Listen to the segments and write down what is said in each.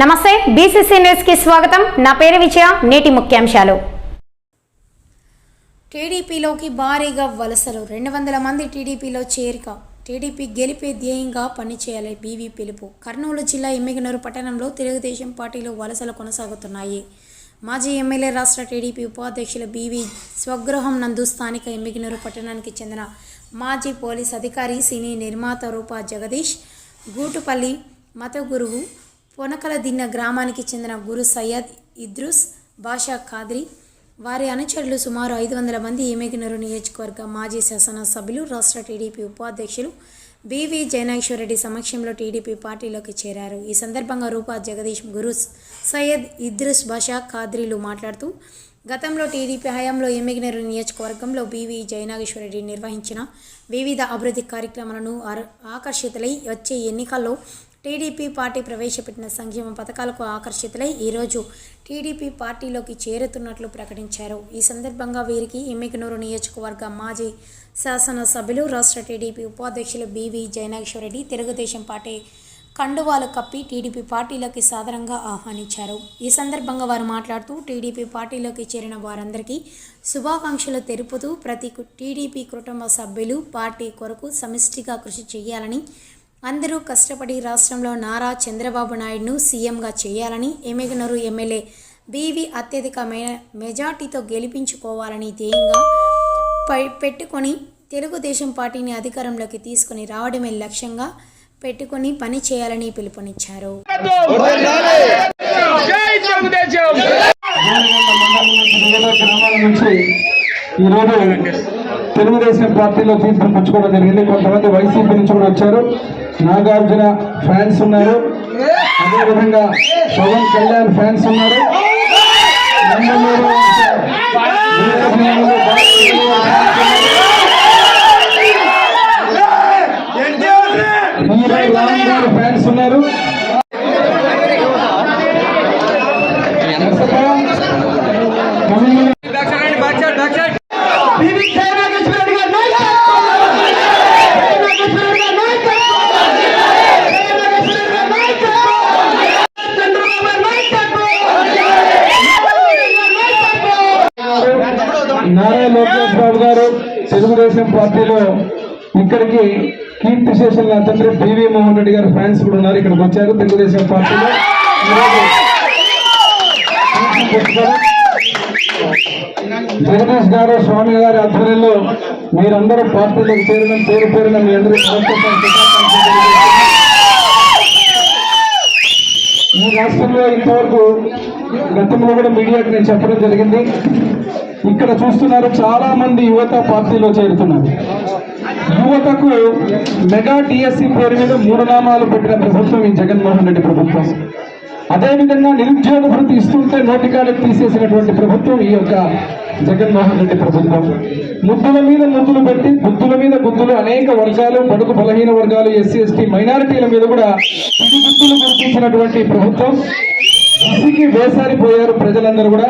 నమస్తే బీసీసీ న్యూస్కి స్వాగతం. నా పేరు విజయ నేటి ముఖ్యాంశాలు. టీడీపీలోకి భారీగా వలసలు. రెండు వందల మంది టీడీపీలో చేరిక. టీడీపీ గెలిపే ధ్యేయంగా పనిచేయాలి బీవీ పిలుపు. కర్నూలు జిల్లా ఎమ్మిగనూరు పట్టణంలో తెలుగుదేశం పార్టీలో వలసలు కొనసాగుతున్నాయి. మాజీ ఎమ్మెల్యే రాష్ట్ర టీడీపీ ఉపాధ్యక్షులు బీవీ స్వగృహం నందు స్థానిక ఎమ్మిగనూరు పట్టణానికి చెందిన మాజీ పోలీస్ అధికారి సినీ నిర్మాత రూపా జగదీష్ గూటుపల్లి మత గురువు పొనకల దిన్న గ్రామానికి చెందిన గురు సయ్యద్ ఇద్రుస్ బాషా ఖాద్రి వారి అనుచరులు సుమారు ఐదు వందల మంది ఏమేగినరు నియోజకవర్గ మాజీ శాసనసభ్యులు రాష్ట్ర టీడీపీ ఉపాధ్యక్షులు బీవీ జయనాగేశ్వరరెడ్డి సమక్షంలో టీడీపీ పార్టీలోకి చేరారు. ఈ సందర్భంగా రూపా జగదీష్ గురుస్ సయ్యద్ ఇద్రుస్ బాషా ఖాద్రీలు మాట్లాడుతూ గతంలో టీడీపీ హయాంలో ఎమ్మెగినరు నియోజకవర్గంలో బీవీ జయనాగేశ్వరరెడ్డి నిర్వహించిన వివిధ అభివృద్ధి కార్యక్రమాలను ఆకర్షితులై వచ్చే ఎన్నికల్లో టీడీపీ పార్టీ ప్రవేశపెట్టిన సంక్షేమ పథకాలకు ఆకర్షితులై ఈరోజు టీడీపీ పార్టీలోకి చేరుతున్నట్లు ప్రకటించారు. ఈ సందర్భంగా వీరికి ఎమ్మికనూరు నియోజకవర్గ మాజీ శాసనసభ్యులు రాష్ట్ర టీడీపీ ఉపాధ్యక్షులు బీవీ జయనాగేశ్వరరెడ్డి తెలుగుదేశం పార్టీ కండువాలు కప్పి టీడీపీ పార్టీలోకి సాధారణంగా ఆహ్వానించారు. ఈ సందర్భంగా వారు మాట్లాడుతూ టీడీపీ పార్టీలోకి చేరిన వారందరికీ శుభాకాంక్షలు తెలుపుతూ ప్రతి టీడీపీ కుటుంబ సభ్యులు పార్టీ కొరకు సమిష్టిగా కృషి చేయాలని అందరూ కష్టపడి రాష్ట్రంలో నారా చంద్రబాబు నాయుడును సీఎంగా చేయాలని ఎమ్మెగనూరు ఎమ్మెల్యే బీవీ అత్యధిక మె- మెజార్టీతో గెలిపించుకోవాలని ధ్యేయంగా పై- పెట్టుకొని తెలుగుదేశం పార్టీని అధికారంలోకి తీసుకొని రావడమే లక్ష్యంగా పెట్టుకొని పని చేయాలని పిలుపునిచ్చారు. జై తెలుగుదేశం! వివిధ గ్రామాల నుంచి ఈరోజు తెలుగుదేశం పార్టీలో తీసుకుని పుచ్చుకోవడం జరిగింది. కొంతమంది వైసీపీ నుంచి కూడా వచ్చారు. నాగార్జున ఫ్యాన్స్ ఉన్నారు. అదేవిధంగా పవన్ కళ్యాణ్ ఫ్యాన్స్ ఉన్నారు. ఫ్యాన్స్ ఉన్నారు. తమిళ తెలుగుదేశం పార్టీలో ఇక్కడికి కీర్తి శేషన్ నా తండ్రి పివి మోహన్ రెడ్డి గారు ఫ్యాన్స్ కూడా ఉన్నారు. ఇక్కడికి వచ్చారు తెలుగుదేశం పార్టీలో. జగదీష్ గారు స్వామి గారి ఆధ్వర్యంలో మీరందరూ పార్టీలోకి చేరడం పేరు పేరున మీ అందరూ ఈ రాష్ట్రంలో ఇంతవరకు గతంలో కూడా మీడియాకి నేను చెప్పడం జరిగింది. ఇక్కడ చూస్తున్నారు చాలా మంది యువత పార్టీలో చేరుతున్నారు. యువతకు మెగా టిఎస్సి పేరు మీద మూడు నామాలు పెట్టిన ప్రభుత్వం ఈ జగన్మోహన్ రెడ్డి ప్రభుత్వం. అదేవిధంగా నిరుద్యోగ భృతి ఇస్తుంటే నోటికాలకు తీసేసినటువంటి ప్రభుత్వం ఈ యొక్క జగన్మోహన్ రెడ్డి ప్రభుత్వం. ముద్దుల మీద ముద్దులు పెట్టి బుద్ధుల మీద బుద్ధులు అనేక వర్గాలు బడుగు బలహీన వర్గాలు ఎస్సీ ఎస్టీ మైనారిటీల మీద కూడా ఇది బుద్ధులు గుర్తించినటువంటి ప్రభుత్వం. ఇసికి వేసారిపోయారు ప్రజలందరూ కూడా.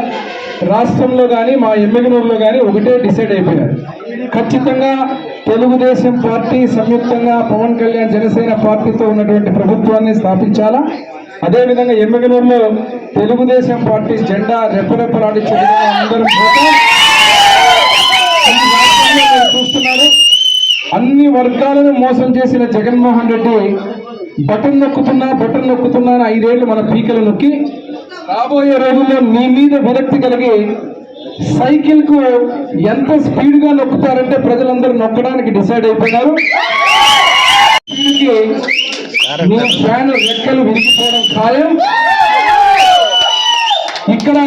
రాష్ట్రంలో కానీ మా ఎమ్మెగనూరులో కానీ ఒకటే డిసైడ్ అయిపోయారు ఖచ్చితంగా తెలుగుదేశం పార్టీ సంయుక్తంగా పవన్ కళ్యాణ్ జనసేన పార్టీతో ఉన్నటువంటి ప్రభుత్వాన్ని స్థాపించాలా? అదేవిధంగా ఎమ్మెగనూరులో తెలుగుదేశం పార్టీ జెండా రెప్పరెప్పలాడించే విధంగా అందరం చూస్తున్నారు. అన్ని వర్గాలను మోసం చేసిన జగన్మోహన్ రెడ్డి బటన్ నొక్కుతున్నా బటన్ నొక్కుతున్నా అని ఐదేళ్ళు మన పీకలు నొక్కి రాబోయే రోజుల్లో మీ మీద విరక్తి కలిగి సైకిల్కు ఎంత స్పీడ్గా నొక్కుతారంటే ప్రజలందరూ నొక్కడానికి డిసైడ్ అయిపోయినారు. మీ ఫ్యాన్ రెక్కలు విరిగిపోవడం ఖాయం. ఇక్కడ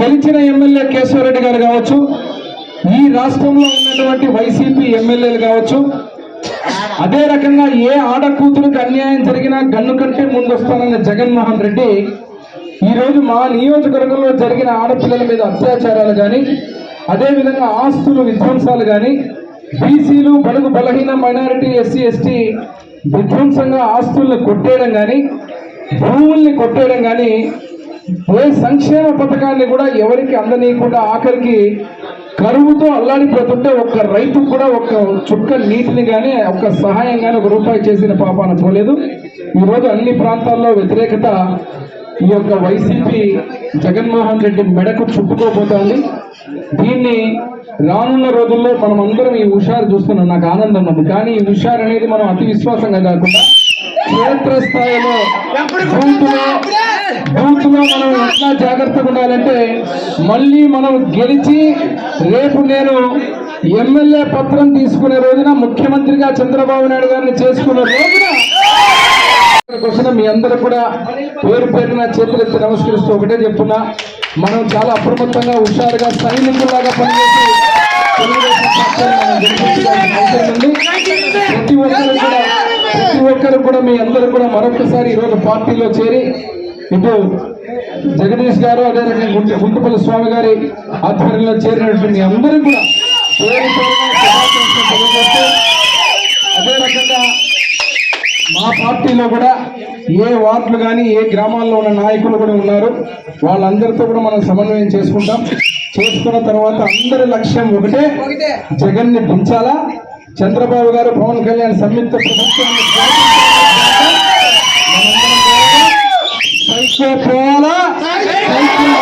గెలిచిన ఎమ్మెల్యే కేశవరెడ్డి గారు కావచ్చు ఈ రాష్ట్రంలో ఉన్నటువంటి వైసీపీ ఎమ్మెల్యేలు కావచ్చు అదే రకంగా ఏ ఆడ అన్యాయం జరిగినా గన్ను కంటే ముందొస్తానన్న జగన్మోహన్ రెడ్డి ఈరోజు మా నియోజకవర్గంలో జరిగిన ఆడపిల్లల మీద అత్యాచారాలు కానీ అదేవిధంగా ఆస్తులు విధ్వంసాలు కానీ బీసీలు బడుగు బలహీన మైనారిటీ ఎస్సీ ఎస్టీ విధ్వంసంగా ఆస్తుల్ని కొట్టేయడం కానీ భూముల్ని కొట్టేయడం కానీ ఏ సంక్షేమ పథకాన్ని కూడా ఎవరికి అందనీయకుండా ఆఖరికి కరువుతో అల్లాడిపోతుంటే ఒక్క రైతుకు కూడా ఒక్క చుక్క నీటిని కానీ ఒక్క సహాయం కానీ ఒక రూపాయి చేసిన పాపాన పోలేదు. ఈరోజు అన్ని ప్రాంతాల్లో వ్యతిరేకత ఈ యొక్క వైసీపీ జగన్మోహన్ రెడ్డి మెడకు చుట్టుకోబోతోంది. దీన్ని రానున్న రోజుల్లో మనం అందరం ఈ హుషారు చూస్తున్నాం. నాకు ఆనందం ఉంది. కానీ ఈ హుషారు అనేది మనం అతి విశ్వాసంగా కాకుండా క్షేత్రస్థాయిలో బూత్లో మనం ఎట్లా జాగ్రత్తగా ఉండాలంటే మళ్ళీ మనం గెలిచి రేపు నేను ఎమ్మెల్యే పత్రం తీసుకునే రోజున ముఖ్యమంత్రిగా చంద్రబాబు నాయుడు గారిని చేసుకునే రోజున మీ అందరూ కూడా పేరు పేరున చేతులెత్తి నమస్కరిస్తూ ఒకటే చెప్తున్నా. మనం చాలా అప్రమత్తంగా హుషారుగా సైనికుల్లాగా పనిచేసి ప్రతి ఒక్కరు కూడా ప్రతి ఒక్కరు కూడా మీ అందరూ కూడా మరొకసారి ఈరోజు పార్టీలో చేరి ఇటు జగదీష్ గారు అదే రకంగా గుంట గుంటపల్లి స్వామి గారి ఆధ్వర్యంలో చేరినటువంటి అందరూ కూడా అదే రకంగా మా పార్టీలో కూడా ఏ వార్డులు కానీ ఏ గ్రామాల్లో ఉన్న నాయకులు కూడా ఉన్నారు. వాళ్ళందరితో కూడా మనం సమన్వయం చేసుకుంటాం. చేసుకున్న తర్వాత అందరి లక్ష్యం ఒకటే జగన్ని దించాలా చంద్రబాబు గారు పవన్ కళ్యాణ్ సంయుక్త ప్రభుత్వాన్ని సైకిల్ సైకిల్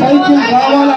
సైకిల్ రావాలా